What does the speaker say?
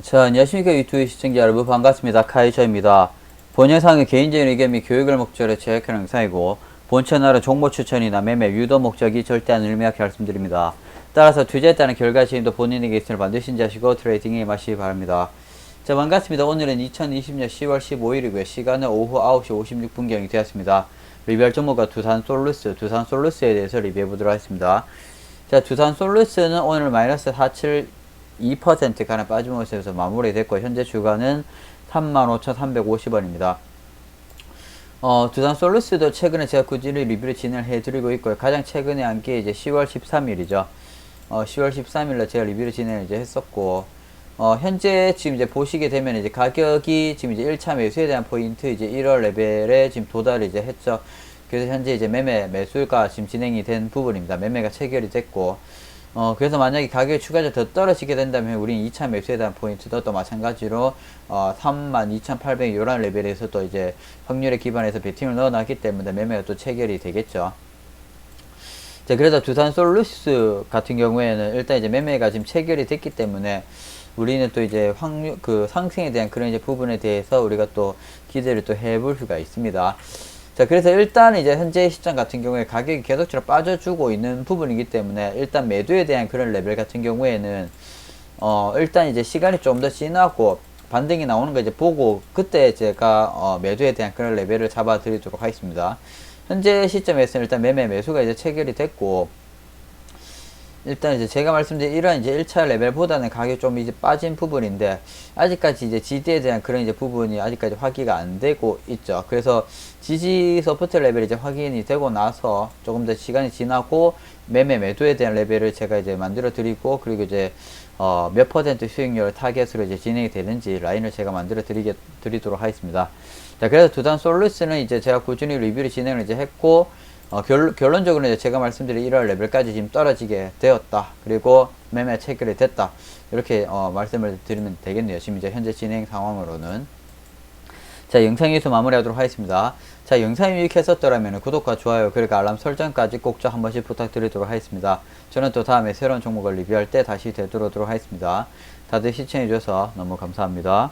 자, 안녕하십니까 유튜브 시청자 여러분 반갑습니다. 카이저입니다. 본 영상은 개인적인 의견 및 교육을 목적으로 제작하는 영상이고 본 채널은 정보 추천이나 매매, 유도 목적이 절대 안 의미하게 말씀드립니다. 따라서 투자에 따른 결과 책임도 본인에게 있음을 반드시 인지하시고 트레이딩에 임하시기 바랍니다. 자, 반갑습니다. 오늘은 2020년 10월 15일이고요. 시간은 오후 9시 56분경이 되었습니다. 리뷰할 종목과 두산 솔루스, 두산 솔루스에 대해서 리뷰해 보도록 하겠습니다. 자, 두산 솔루스는 오늘 마이너스 4.72% 가량 빠진 모습에서 마무리됐고, 현재 주가는 35,350원입니다. 어, 두산 솔루스도 최근에 제가 꾸준히 리뷰를 진행해 드리고 있고요. 가장 최근에 한 게 이제 10월 13일이죠. 어, 10월 13일날 제가 리뷰를 진행을 이제 했었고, 어, 현재 지금 이제 보시게 되면 이제 가격이 지금 이제 1차 매수에 대한 포인트 이제 1월 레벨에 지금 도달을 이제 했죠. 그래서 현재 이제 매매 매수가 지금 진행이 된 부분입니다. 매매가 체결이 됐고, 어, 그래서 만약에 가격이 추가적으로 더 떨어지게 된다면 우린 2차 매수에 대한 포인트도 또 마찬가지로 어, 32,800 요런 레벨에서 또 이제 확률에 기반해서 베팅을 넣어놨기 때문에 매매가 또 체결이 되겠죠. 자, 그래서 두산 솔루스 같은 경우에는 일단 이제 매매가 지금 체결이 됐기 때문에 우리는 또 이제 확률, 그 상승에 대한 그런 이제 부분에 대해서 우리가 또 기대를 또 해볼 수가 있습니다. 자, 그래서 일단 이제 현재 시장 같은 경우에 가격이 계속적으로 빠져주고 있는 부분이기 때문에 일단 매도에 대한 그런 레벨 같은 경우에는 어, 일단 이제 시간이 좀 더 지나고 반등이 나오는 거 이제 보고 그때 제가 어, 매도에 대한 그런 레벨을 잡아 드리도록 하겠습니다. 현재 시점에서는 일단 매매 매수가 이제 체결이 됐고 일단 이제 제가 말씀드린 이런 이제 1차 레벨보다는 가격이 좀 이제 빠진 부분인데 아직까지 이제 지지에 대한 그런 이제 부분이 아직까지 확인이 안 되고 있죠. 그래서 지지 서포트 레벨이 이제 확인이 되고 나서 조금 더 시간이 지나고 매매 매도에 대한 레벨을 제가 이제 만들어 드리고 그리고 이제 어, 몇 퍼센트 수익률 타겟으로 이제 진행이 되는지 라인을 제가 만들어 드리게 드리도록 하겠습니다. 자, 그래서 두단 솔루스는 이제 제가 꾸준히 리뷰를 진행을 이제 했고 어, 결, 결론적으로 이제 제가 말씀드린 1월 레벨까지 지금 떨어지게 되었다. 그리고 매매 체결이 됐다. 이렇게 어, 말씀을 드리면 되겠네요. 지금 이제 현재 진행 상황으로는. 자, 영상 여기서 마무리하도록 하겠습니다. 자, 영상이 유익했었더라면 구독과 좋아요, 그리고 알람 설정까지 꼭좀한 번씩 부탁드리도록 하겠습니다. 저는 또 다음에 새로운 종목을 리뷰할 때 다시 되돌아오도록 하겠습니다. 다들 시청해주셔서 너무 감사합니다.